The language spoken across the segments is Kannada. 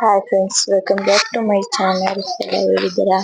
Hi friends welcome back to my channel ಎಲ್ಲ ಹೇಳಿದ್ದೀರಾ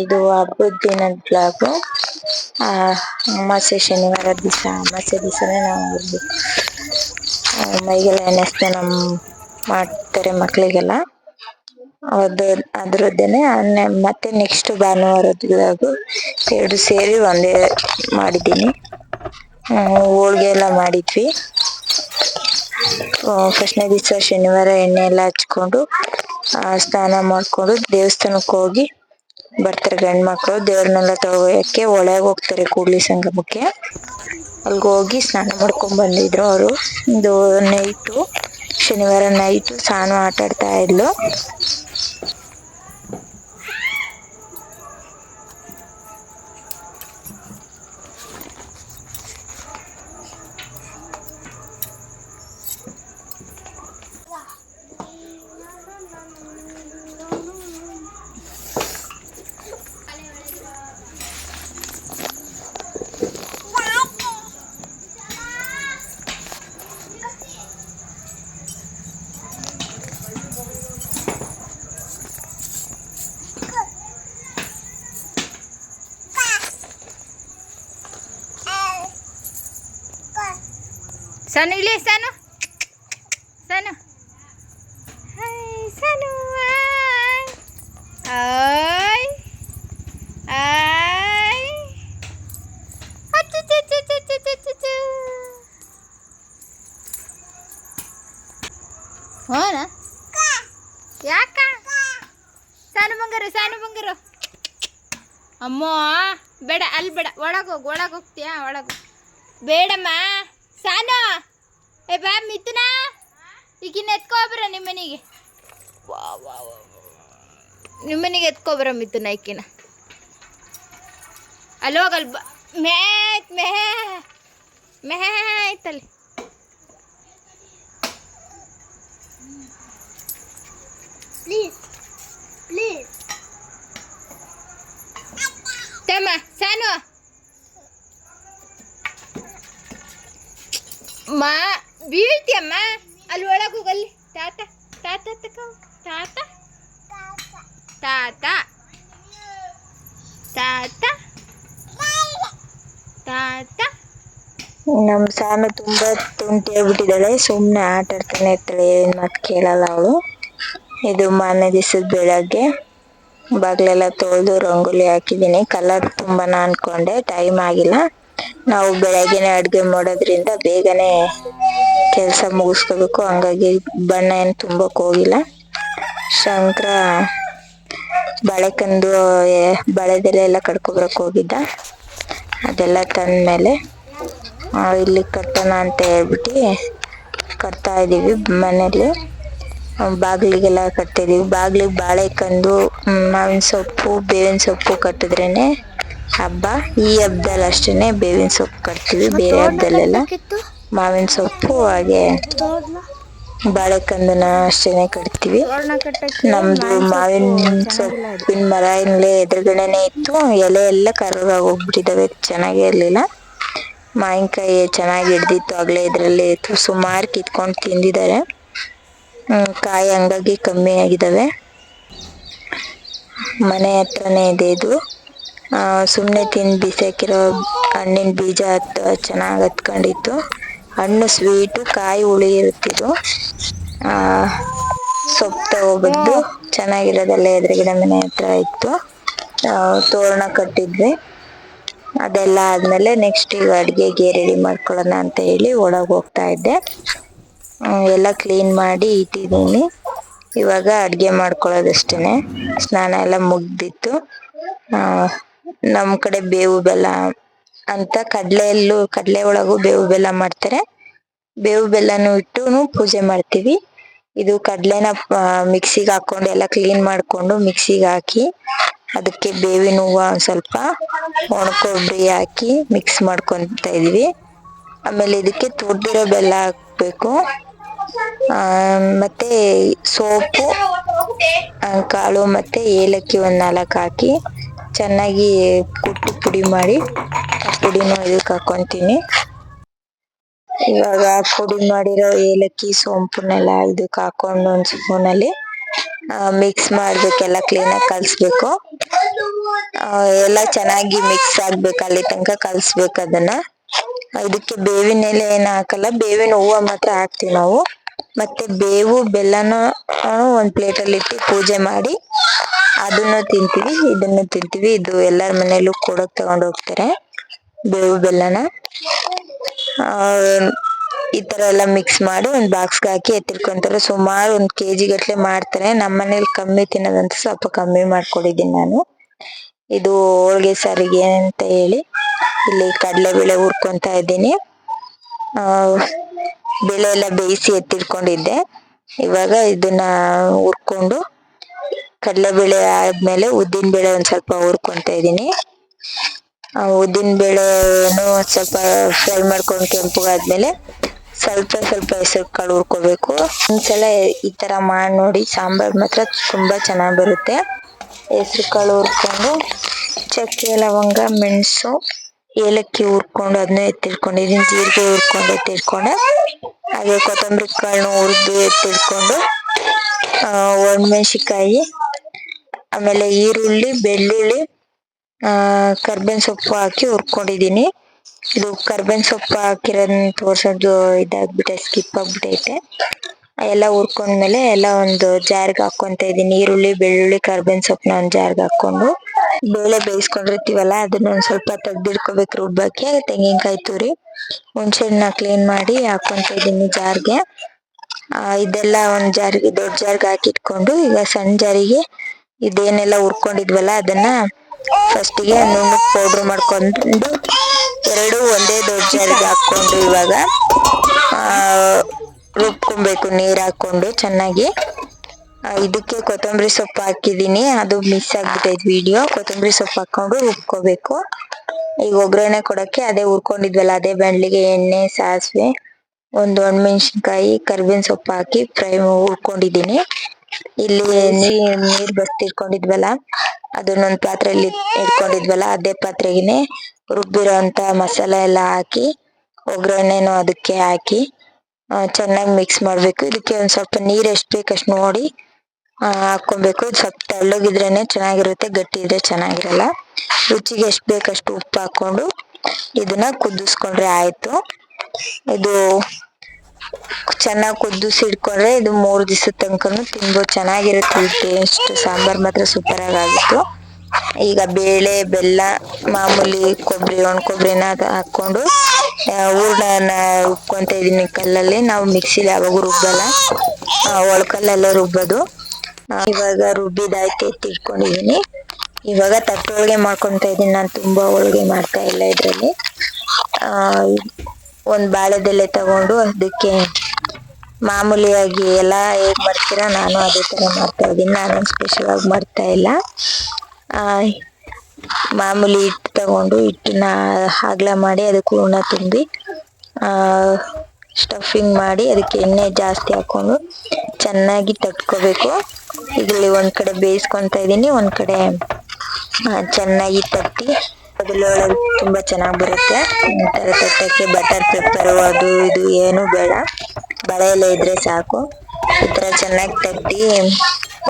ಇದು ಹಬ್ಬದ ದಿನದ ಬ್ಲಾಗು ಅಮಾಸೆ ಶನಿವಾರ ದಿವಸ, ಅಮಾಸೆ ದಿವಸನೇ ನಾವು ಮೈಗೆಲ್ಲ ಎಣ್ಣೆ ನಮ್ಮ ಮಾಡ್ತಾರೆ ಮಕ್ಕಳಿಗೆಲ್ಲ ಅದು, ಅದ್ರದ್ದೇನೆ ಮತ್ತೆ ನೆಕ್ಸ್ಟ್ ಭಾನುವಾರದ ಬ್ಲಾಗು ಎರಡು ಸೇರಿ ಒಂದೇ ಮಾಡಿದ್ದೀನಿ. ಹೋಳಿಗೆ ಎಲ್ಲ ಮಾಡಿದ್ವಿ. ಫಸ್ಟ್ನೇ ದಿವಸ ಶನಿವಾರ ಎಣ್ಣೆ ಎಲ್ಲ ಹಚ್ಕೊಂಡು ಸ್ನಾನ ಮಾಡ್ಕೊಂಡು ದೇವಸ್ಥಾನಕ್ಕೆ ಹೋಗಿ ಬರ್ತಾರೆ ಗಂಡು ಮಕ್ಕಳು ದೇವ್ರನ್ನೆಲ್ಲ ತಗೋಯಕ್ಕೆ ಒಳಗೆ ಹೋಗ್ತಾರೆ ಕೂಡ್ಲಿ ಸಂಗಮಕ್ಕೆ. ಅಲ್ಲಿಗೆ ಹೋಗಿ ಸ್ನಾನ ಮಾಡ್ಕೊಂಡು ಬಂದಿದ್ರು ಅವರು. ಇದು ನೈಟು, ಶನಿವಾರ ನೈಟು ಸ್ನಾನ ಆಟ ಆಡ್ತಾ ಇದ್ಲು. Sanu ili Sanu. Sanu. Hai Sanu. Hai. Hai. Acu cu cu cu cu cu cu cu. ಹೋನ ಯಾಕ ಸಾನು ಬಂಗಾರ ಸಾನು ಬಂಗಾರ ಅಮ್ಮ ಬೇಡ ಅಲ್ಲಿ ಬೇಡ ಒಳಗೋಗಿ ಒಳಗೆ ಹೋಗ್ತೀಯಾ ಒಳಗೆ ಬೇಡಮ್ಮ ಸಾನು! ಏ ಬಾ ಮಿಥುನ! ಈಗಿನ ಎತ್ಕೊಬ್ರ ನಿಮ್ಮ ಮನೆಗೆ ವಾ ವಾ ವಾ ನಿಮ್ಮ ಮನೆಗೆ ಎತ್ಕೊಬ್ರ ಮಿಥುನ ಈಕಿನ. ಅಲ್ಲಿ ಹೋಗಲ್ ಬ ಮೆಹ ಮೆಹ ಆಯ್ತಲ್ಲಿ. Please please. ತಮ್ಮ ಸಾನು. ಮಾ ಬೀಳ್ತಿಯಮ್ಮ ಅಲ್ಲಿ ಒಳಗೆ ಹೋಗಲ್ಲಿ ತಾತ ತಾತ ತಕ ತಾತ? ತಾತ? ತಾತ? ತಾತ? ನಮ್ ಸಾನು ತುಂಬಾ ತುಂಟಿ ಆಗ್ಬಿಟ್ಟಿದ್ದಾಳೆ. ಸುಮ್ಮನೆ ಆಟ ಆಡ್ತಾನೆ ಇರ್ತಾಳೆ. ಏನು ಮಾತ್ ಕೇಳಲ್ಲ ಅವಳು. ಇದು ಮನೆ ದಿವಸದ ಬೆಳಗ್ಗೆ. ಬಾಗ್ಲೆಲ್ಲ ತೊಳೆದು ರಂಗೋಲಿ ಹಾಕಿದ್ದೀನಿ. ಕಲರ್ ತುಂಬಾ ಅನ್ಕೊಂಡೆ. ಟೈಮ್ ಆಗಿಲ್ಲ. ನಾವು ಬೆಳಗ್ಗೆನೆ ಅಡ್ಗೆ ಮಾಡೋದ್ರಿಂದ ಬೇಗನೆ ಕೆಲಸ ಮುಗಿಸ್ಕೋಬೇಕು. ಹಂಗಾಗಿ ಬಣ್ಣ ಏನು ತುಂಬಕ್ ಹೋಗಿಲ್ಲ. ಶಂಕರ ಬಾಳೆಕಂದು ಬಳೆದೆಲೆ ಎಲ್ಲ ಕಡ್ಕೊಬರಕ್ ಹೋಗಿದ್ದ. ಅದೆಲ್ಲ ತಂದ್ಮೇಲೆ ಇಲ್ಲಿ ಕಟ್ಟೋಣ ಅಂತ ಹೇಳ್ಬಿಟ್ಟು ಕಟ್ತಾ ಇದೀವಿ ಮನೇಲಿ ಬಾಗಿಲಿಗೆಲ್ಲ ಕಟ್ತಿದೀವಿ ಬಾಗಿಲಿಗೆ ಬಾಳೆಕಂದು ಮಾವಿನ ಸೊಪ್ಪು, ಬೇವಿನ ಸೊಪ್ಪು ಕಟ್ಟಿದ್ರೇನೆ ಹಬ್ಬ ಈ ಹಬ್ಬದಲ್ಲಿ ಅಷ್ಟೇನೆ ಬೇವಿನ ಸೊಪ್ಪು ಕಟ್ತೀವಿ ಬೇರೆ ಹಬ್ಬದಲ್ಲೆಲ್ಲ ಮಾವಿನ ಸೊಪ್ಪು ಹಾಗೆ ಬಾಳೆಕಂದನ ಅಷ್ಟೇನೆ ಕಟ್ತೀವಿ. ನಮ್ದು ಮಾವಿನ ಸೊಪ್ಪಿನ ಮರ ಇಲ್ಲೇ ಎದುರುಗಡೆನೆ ಇತ್ತು ಎಲೆ ಎಲ್ಲ ಕರ್ರಾಗ್ ಹೋಗ್ಬಿಟ್ಟಿದ್ದಾವೆ ಚೆನ್ನಾಗೇ ಇರಲಿಲ್ಲ. ಮಾವಿನಕಾಯಿ ಚೆನ್ನಾಗಿ ಹಿಡ್ದಿತ್ತು ಆಗ್ಲೇ ಇದರಲ್ಲಿ ಸುಮಾರು ಕಿತ್ಕೊಂಡು ತಿಂದಿದ್ದಾರೆ. ಹ್ಮ್, ಕಾಯಿ ಹಂಗಾಗಿ ಕಮ್ಮಿ ಆಗಿದಾವೆ ಮನೆ ಹತ್ರನೇ ಇದೆ ಇದು. ಆ, ಸುಮ್ನೆ ತಿಂದು ಬಿಸಾಕಿರೋ ಹಣ್ಣಿನ ಬೀಜ ಹತ್ತು ಚೆನ್ನಾಗಿ ಹತ್ಕೊಂಡಿತ್ತು. ಹಣ್ಣು ಸ್ವೀಟು ಕಾಯಿ ಹುಳಿ ಇರುತ್ತಿದ್ದು ಸೊಪ್ಪು ತಗೋಬಂದು ಚೆನ್ನಾಗಿರೋದೆಲ್ಲ ಎದುರುಗಿಡ ಮನೆ ಹತ್ರ ಇತ್ತು. ತೋರಣ ಕಟ್ಟಿದ್ವಿ. ಅದೆಲ್ಲ ಆದಮೇಲೆ ನೆಕ್ಸ್ಟ್ ಈಗ ಅಡುಗೆಗೆ ರೆಡಿ ಮಾಡ್ಕೊಳ್ಳೋಣ ಅಂತ ಹೇಳಿ ಒಳಗೆ ಹೋಗ್ತಾ ಇದ್ದೆ. ಎಲ್ಲ ಕ್ಲೀನ್ ಮಾಡಿ ಇಟ್ಟಿದ್ದೀನಿ. ಇವಾಗ ಅಡ್ಗೆ ಮಾಡ್ಕೊಳ್ಳೋದಷ್ಟೇ ಸ್ನಾನ ಎಲ್ಲ ಮುಗ್ದಿತ್ತು. ನಮ್ ಕಡೆ ಬೇವು ಬೆಲ್ಲ ಅಂತ ಕಡ್ಲೆಯಲ್ಲೂ, ಕಡ್ಲೆ ಒಳಗೂ ಬೇವು ಬೆಲ್ಲ ಮಾಡ್ತಾರೆ. ಬೇವು ಬೆಲ್ಲನು ಇಟ್ಟು ಪೂಜೆ ಮಾಡ್ತೀವಿ. ಇದು ಕಡ್ಲೆನ ಮಿಕ್ಸಿಗೆ ಹಾಕೊಂಡು ಎಲ್ಲ ಕ್ಲೀನ್ ಮಾಡ್ಕೊಂಡು ಮಿಕ್ಸಿಗೆ ಹಾಕಿ, ಅದಕ್ಕೆ ಬೇವಿನ ಹೂವು ಒಂದ್ ಸ್ವಲ್ಪ ಒಣಕೊಬ್ಬರಿ ಹಾಕಿ ಮಿಕ್ಸ್ ಮಾಡ್ಕೊಂತ ಇದೀವಿ ಆಮೇಲೆ ಇದಕ್ಕೆ ತುರ್ದಿರೋ ಬೆಲ್ಲ ಹಾಕ್ಬೇಕು. ಮತ್ತೆ ಸೋಪು ಕಾಳು ಮತ್ತೆ ಏಲಕ್ಕಿ ಒಂದ್ ನಾಲ್ಕು ಹಾಕಿ ಚೆನ್ನಾಗಿ ಕುಟ್ಟಿ ಪುಡಿ ಮಾಡಿ ಆ ಪುಡಿನ ಇದಕ್ಕೆ ಹಾಕೊಂತೀನಿ ಇವಾಗ ಪುಡಿ ಮಾಡಿರೋ ಏಲಕ್ಕಿ ಸೋಂಪುನೆಲ್ಲ ಇದಕ್ಕೆ ಹಾಕೊಂಡು ಒಂದು ಸ್ಪೂನಲ್ಲಿ ಮಿಕ್ಸ್ ಮಾಡಬೇಕೆಲ್ಲ ಕ್ಲೀನಾಗಿ ಕಲಿಸ್ಬೇಕು. ಎಲ್ಲ ಚೆನ್ನಾಗಿ ಮಿಕ್ಸ್ ಆಗ್ಬೇಕು ಅಲ್ಲಿ ತನಕ ಕಲಿಸ್ಬೇಕು ಅದನ್ನ. ಇದಕ್ಕೆ ಬೇವಿನ ಎಲೆ ಏನು ಹಾಕಲ್ಲ, ಬೇವಿನ ಹೂವು ಮಾತ್ರ ಹಾಕ್ತೀವಿ ನಾವು. ಮತ್ತೆ ಬೇವು, ಬೆಲ್ಲನ ಒಂದು ಪ್ಲೇಟಲ್ಲಿ ಇಟ್ಟು ಪೂಜೆ ಮಾಡಿ ಅದನ್ನು ತಿಂತೀವಿ, ಇದನ್ನು ತಿಂತೀವಿ. ಇದು ಎಲ್ಲರ ಮನೆಯಲ್ಲೂ ಕೊಡಕ್ ತಗೊಂಡ್ ಹೋಗ್ತಾರೆ. ಬೇವು ಬೆಲ್ಲನ. ಈ ಥರ ಎಲ್ಲ ಮಿಕ್ಸ್ ಮಾಡಿ ಒಂದು ಬಾಕ್ಸ್ಗೆ ಹಾಕಿ ಎತ್ತಿಟ್ಕೊತಾರೆ. ಸುಮಾರು ಒಂದ್ ಕೆಜಿ ಗಟ್ಲೆ ಮಾಡ್ತಾರೆ. ನಮ್ಮ ಮನೇಲಿ ಕಮ್ಮಿ ತಿನ್ನೋದಂತ ಸ್ವಲ್ಪ ಕಮ್ಮಿ ಮಾಡ್ಕೊಂಡಿದ್ದೀನಿ ನಾನು. ಇದು ಹೋಳಿಗೆ ಸಾರಿಗೆ ಅಂತ ಹೇಳಿ. ಇಲ್ಲಿ ಕಡಲೆಬೇಳೆ ಹುರ್ಕೊತ ಇದ್ದೀನಿ. ಬೇಳೆ ಎಲ್ಲ ಬೇಯಿಸಿ ಎತ್ತಿಟ್ಕೊಂಡಿದ್ದೆ. ಇವಾಗ ಇದನ್ನ ಹುರ್ಕೊಂಡು ಕಡಲೆಬೇಳೆ ಆದ್ಮೇಲೆ ಉದ್ದಿನ ಬೇಳೆ ಒಂದ್ ಸ್ವಲ್ಪ ಹುರ್ಕೊಂತ ಇದೀನಿ ಉದ್ದಿನ ಬೇಳೆನು ಸ್ವಲ್ಪ ಫ್ರೈ ಮಾಡ್ಕೊಂಡು ಕೆಂಪಗಾದ್ಮೇಲೆ ಸ್ವಲ್ಪ ಸ್ವಲ್ಪ ಹೆಸರು ಕಾಳು ಹುರ್ಕೋಬೇಕು. ಒಂದ್ಸಲ ಈ ತರ ಮಾಡಿ ನೋಡಿ, ಸಾಂಬಾರ್ ಮಾತ್ರ ತುಂಬಾ ಚೆನ್ನಾಗ್ ಬರುತ್ತೆ. ಹೆಸರು ಕಾಳು ಹುರ್ಕೊಂಡು ಚಕ್ಕೆ, ಲವಂಗ, ಮೆಣಸು, ಏಲಕ್ಕಿ ಹುರ್ಕೊಂಡು ಅದನ್ನ ಎತ್ತಿಟ್ಕೊಂಡಿದ್ದೀನಿ ಜೀರಿಗೆ ಹುರ್ಕೊಂಡು ಎತ್ತಿಟ್ಕೊಂಡೆ. ಹಾಗೆ ಕೊತ್ತಂಬರಿ ಕಾಳನ್ನು ಹುರಿದು ಎತ್ತಿಟ್ಕೊಂಡು ಒಣಮೆಣಸಿಕಾಯಿ ಆಮೇಲೆ ಈರುಳ್ಳಿ, ಬೆಳ್ಳುಳ್ಳಿ, ಆ, ಕರ್ಬೇವಿನ ಸೊಪ್ಪು ಹಾಕಿ ಹುರ್ಕೊಂಡಿದೀನಿ ಇದು ಕರ್ಬೇವಿನ ಸೊಪ್ಪು ಹಾಕಿರೋದನ್ನ ತೋರ್ಸೋದು ಇದಾಗ್ಬಿಟ್ಟೆ ಸ್ಕಿಪ್ ಆಗ್ಬಿಟ್ಟೈತೆ. ಎಲ್ಲ ಹುರ್ಕೊಂಡ್ಮೇಲೆ ಎಲ್ಲ ಒಂದು ಜಾರ್ಗೆ ಹಾಕೊಂತ ಇದೀನಿ ಈರುಳ್ಳಿ, ಬೆಳ್ಳುಳ್ಳಿ, ಕರ್ಬೇವಿನ ಸೊಪ್ಪನ್ನ ಒಂದು ಜಾರ್ಗೆ ಹಾಕೊಂಡು ಬೇಳೆ ಬೇಯಿಸ್ಕೊಂಡಿರ್ತೀವಲ್ಲ, ಅದನ್ನ ಒಂದ್ ಸ್ವಲ್ಪ ತೆಗ್ದಿಡ್ಕೋಬೇಕು ರುಬ್ಬಕ್ಕೆ ತೆಂಗಿನಕಾಯಿ ತುರಿ ಹುಣಸೆಹಣ್ಣ ಕ್ಲೀನ್ ಮಾಡಿ ಹಾಕೊಂತ ಇದೀನಿ ಜಾರ್ಗೆ. ಇದೆಲ್ಲ ಒಂದ್ ಜಾರ್ಗೆ, ದೊಡ್ಡ ಜಾರ್ಗೆ ಹಾಕಿಟ್ಕೊಂಡು ಈಗ ಸಣ್ಣ ಜಾರಿಗೆ ಇದೇನೆಲ್ಲ ಹುರ್ಕೊಂಡಿದ್ವಲ್ಲ ಅದನ್ನ ಫಸ್ಟ್ಗೆ ಪೌಡ್ರ್ ಪೌಡರ್ ಮಾಡ್ಕೊಂಡು ಎರಡು ಒಂದೇ ದೊಡ್ಡ ಜಾರಿಗೆ ಹಾಕೊಂಡು ಇವಾಗ ರುಬ್ಕೊಬೇಕು, ನೀರ್ ಹಾಕೊಂಡು ಚೆನ್ನಾಗಿ. ಇದಕ್ಕೆ ಕೊತ್ತಂಬರಿ ಸೊಪ್ಪು ಹಾಕಿದೀನಿ ಅದು ಮಿಸ್ ಆಗ್ಬಿಟ್ಟೈತೆ ವಿಡಿಯೋ ಕೊತ್ತಂಬರಿ ಸೊಪ್ಪು ಹಾಕೊಂಡು ರುಬ್ಕೋಬೇಕು. ಈಗ ಒಗ್ಗರಣೆ ಕೊಡಕ್ಕೆ ಅದೇ ಹುರ್ಕೊಂಡಿದ್ವಲ್ಲ, ಅದೇ ಬಂಡ್ಲಿಗೆ ಎಣ್ಣೆ, ಸಾಸಿವೆ, ಒಂದು ಒಣಮೆಣಸಿನ್ಕಾಯಿ, ಕರ್ಬೇವಿನ ಸೊಪ್ಪು ಹಾಕಿ ಫ್ರೈ ಹುರ್ಕೊಂಡಿದೀನಿ ಇಲ್ಲಿ ನೀರ್ ಬತ್ತಿಟ್ಕೊಂಡಿದ್ವಲ್ಲ ಅದನ್ನ ಅದನ್ನೊಂದ್ ಪಾತ್ರೆಯಲ್ಲಿ ಇಟ್ಕೊಂಡಿದ್ವಲ್ಲ, ಅದೇ ಪಾತ್ರೆಗೆನೆ ರುಬ್ಬಿರೋಂತ ಮಸಾಲೆ ಎಲ್ಲ ಹಾಕಿ, ಒಗ್ಗರಣೆನು ಅದಕ್ಕೆ ಹಾಕಿ ಚೆನ್ನಾಗಿ ಮಿಕ್ಸ್ ಮಾಡ್ಬೇಕು. ಇದಕ್ಕೆ ಒಂದ್ ಸ್ವಲ್ಪ ನೀರ್ ಎಷ್ಟ್ ಬೇಕಷ್ಟು ನೋಡಿ ಹಾಕೊಬೇಕು ಸ್ವಲ್ಪ ತೆಳ್ಳಗಿದ್ರೇನೆ ಚೆನ್ನಾಗಿರುತ್ತೆ, ಗಟ್ಟಿ ಇದ್ರೆ ಚೆನ್ನಾಗಿರಲ್ಲ. ರುಚಿಗೆ ಎಷ್ಟ್ ಬೇಕಷ್ಟು ಉಪ್ಪು ಹಾಕೊಂಡು ಇದನ್ನ ಕುದಿಸ್ಕೊಂಡ್ರೆ ಆಯ್ತು. ಇದು ಚೆನ್ನಾಗಿ ಕುದಿಸಿಡ್ಕೊಂಡ್ರೆ ಇದು ಮೂರು ದಿವಸದ ತನಕನು ತಿನ್ಬೋದು ಚೆನ್ನಾಗಿರುತ್ತೆ ಟೇಸ್ಟ್ ಸಾಂಬಾರ್ ಮಾತ್ರ ಸೂಪರ್ ಆಗಿ ಆಗಿತ್ತು ಈಗ ಬೇಳೆ, ಬೆಲ್ಲ, ಮಾಮೂಲಿ ಕೊಬ್ಬರಿ ಒಣ ಕೊಬ್ಬರಿನ ಹಾಕೊಂಡು ಹೂರ್ಣ ರುಬ್ಕೊಂತ ಇದೀನಿ ಕಲ್ಲಲ್ಲಿ. ನಾವು ಮಿಕ್ಸಿಲಿ ಯಾವಾಗ ರುಬ್ಬಲ್ಲ. ಒಳಕಲ್ಲೆಲ್ಲ ರುಬ್ಬೋದು. ಇವಾಗ ರುಬ್ಬಿದಾಯ್ತು ಎತ್ತಿಟ್ಕೊಂಡಿದೀನಿ ಇವಾಗ ತಟ್ಟೆ ಹೋಳಿಗೆ ಮಾಡ್ಕೊಂತ ಇದ್ದೀನಿ ನಾನು ತುಂಬಾ ಹೋಳಿಗೆ ಮಾಡ್ತಾ ಇಲ್ಲ ಇದರಲ್ಲಿ. ಒಂದ್ ಬಾಳೆದೆಲೆ ತಗೊಂಡು ಅದಕ್ಕೆ ಮಾಮೂಲಿಯಾಗಿ ಎಲ್ಲ ಹೇಗ್ ಮಾಡ್ತೀರಾ ನಾನು ಅದೇ ತರ ಮಾಡ್ತಾ ಇದೀನಿ ನಾನೇನ್ ಸ್ಪೆಷಲ್ ಆಗಿ ಮಾಡ್ತಾ ಇಲ್ಲ. ಮಾಮೂಲಿ ಹಿಟ್ಟು ತಗೊಂಡು ಹಿಟ್ಟನ್ನ ಹಾಗ್ಲ ಮಾಡಿ ಅದಕ್ಕೆ ಹೂರ್ಣ ತುಂಬಿ ಸ್ಟಫಿಂಗ್ ಮಾಡಿ ಅದಕ್ಕೆ ಎಣ್ಣೆ ಜಾಸ್ತಿ ಹಾಕೊಂಡು ಚೆನ್ನಾಗಿ ತಟ್ಕೋಬೇಕು. ಇದ್ರಲ್ಲಿ ಒಂದ್ ಕಡೆ ಬೇಯಿಸ್ಕೊಂತ ಇದೀನಿ ಒಂದ್ ಕಡೆ ಚೆನ್ನಾಗಿ ತಟ್ಟಿ ಅದ್ರೊಳಗೆ ತುಂಬಾ ಚೆನ್ನಾಗಿ ಬರುತ್ತೆ. ತಟ್ಟಕ್ಕೆ ಬಟರ್ ಪೆಪ್ಪರ್ ಅದು ಇದು ಏನು ಬೇಡ. ಬಳೆ ಎಲೆ ಇದ್ರೆ ಸಾಕು. ಈ ತರ ಚೆನ್ನಾಗಿ ತಟ್ಟಿ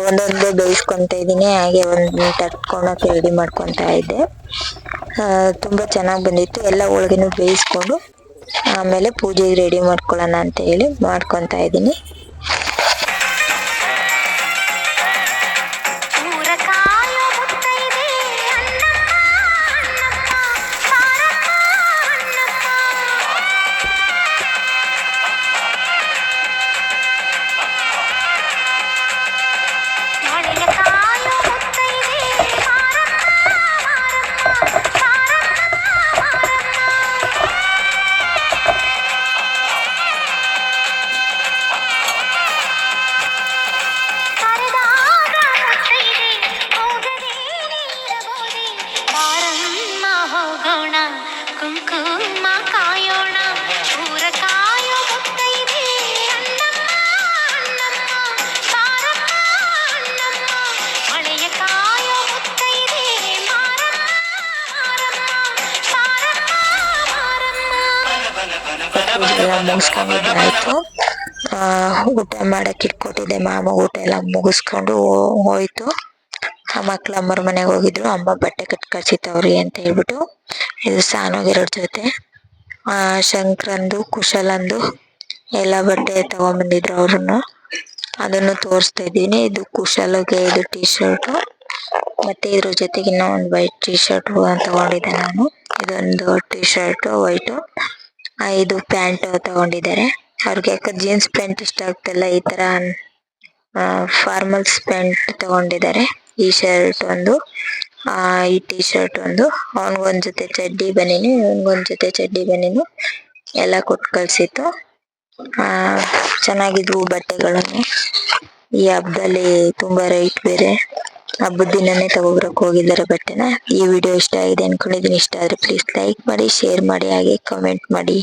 ಒಂದೊಂದು ಬೇಯಿಸ್ಕೊಂತ ಇದ್ದೀನಿ ಹಾಗೆ ಒಂದು ತಟ್ಕೊಳಕ್ಕೆ ರೆಡಿ ಮಾಡ್ಕೊತಾ ಇದ್ದೆ. ತುಂಬಾ ಚೆನ್ನಾಗಿ ಬಂದಿತ್ತು. ಎಲ್ಲ ಹೋಳ್ಗೆನು ಬೇಯಿಸ್ಕೊಂಡು ಆಮೇಲೆ ಪೂಜೆಗೆ ರೆಡಿ ಮಾಡ್ಕೊಳ್ಳೋಣ ಅಂತ ಹೇಳಿ ಮಾಡ್ಕೊಂತ ಇದೀನಿ ಎಲ್ಲ ಮುಗಿಸ್ಕೊಂಡಿದ್ದಾಯ್ತು. ಊಟ ಮಾಡಕ್ಕೆ ಇಟ್ಕೊಟ್ಟಿದ್ದೆ ಮಾಮ ಊಟ ಎಲ್ಲ ಮುಗಿಸ್ಕೊಂಡು ಹೋಯಿತು. ಆ ಮಕ್ಳು ಅಮ್ಮರ ಮನೆಗೆ ಹೋಗಿದ್ರು, ಅಮ್ಮ ಬಟ್ಟೆ ಕಟ್ ಅಂತ ಹೇಳ್ಬಿಟ್ಟು, ಇದು ಸಾನೋಗಿರೋ ಜೊತೆ. ಶಂಕ್ರಂದು, ಕುಶಲಂದು ಎಲ್ಲ ಬಟ್ಟೆ ತಗೊಂಬಂದಿದ್ರು ಅವ್ರನ್ನು. ಅದನ್ನು ತೋರಿಸ್ತಾ ಇದ್ದೀನಿ. ಇದು ಕುಶಲಗೆ ಇದು ಟೀ ಶರ್ಟು ಮತ್ತೆ ಇದ್ರ ಜೊತೆಗೆ ಇನ್ನೂ ಒಂದು ವೈಟ್ ಟೀ ಶರ್ಟ್ ತಗೊಂಡಿದ್ದೆ ನಾನು. ಇದೊಂದು ಟೀ ಶರ್ಟು ವೈಟ್. ಇದು ಪ್ಯಾಂಟ್ ತಗೊಂಡಿದ್ದಾರೆ. ಅವ್ರಿಗೆ ಯಾಕೋ ಜೀನ್ಸ್ ಪ್ಯಾಂಟ್ ಇಷ್ಟ ಆಗ್ತಿಲ್ಲ, ಈ ತರ ಫಾರ್ಮಲ್ಸ್ ಪ್ಯಾಂಟ್ ತಗೊಂಡಿದ್ದಾರೆ. ಈ ಶರ್ಟ್ ಒಂದು, ಆ, ಈ ಟಿ ಶರ್ಟ್ ಒಂದು ಅವನಿಗೊಂದ್ ಜೊತೆ ಚಡ್ಡಿ ಬನೀನು ಇವನ್ಗೊಂದ್ ಜೊತೆ ಚಡ್ಡಿ ಬನೀನು. ಎಲ್ಲ ಕೊಟ್ಟು ಕಳ್ಸಿತ್ತು. ಆ, ಚೆನ್ನಾಗಿದ್ವು ಬಟ್ಟೆಗಳನ್ನು ಈ ಹಬ್ಬದಲ್ಲಿ ತುಂಬಾ ರೇಟ್ ಬೇರೆ. ಹಬ್ಬದ ದಿನನೇ ತಗೋಬರಕ್ ಹೋಗಿದ್ದಾರೆ ಬಟ್ಟೆನ ಈ ವಿಡಿಯೋ ಇಷ್ಟ ಆಗಿದೆ ಅನ್ಕೊಂಡಿದೀನಿ ಇಷ್ಟ ಆದ್ರೆ ಪ್ಲೀಸ್ ಲೈಕ್ ಮಾಡಿ ಶೇರ್ ಮಾಡಿ, ಹಾಗೆ ಕಮೆಂಟ್ ಮಾಡಿ.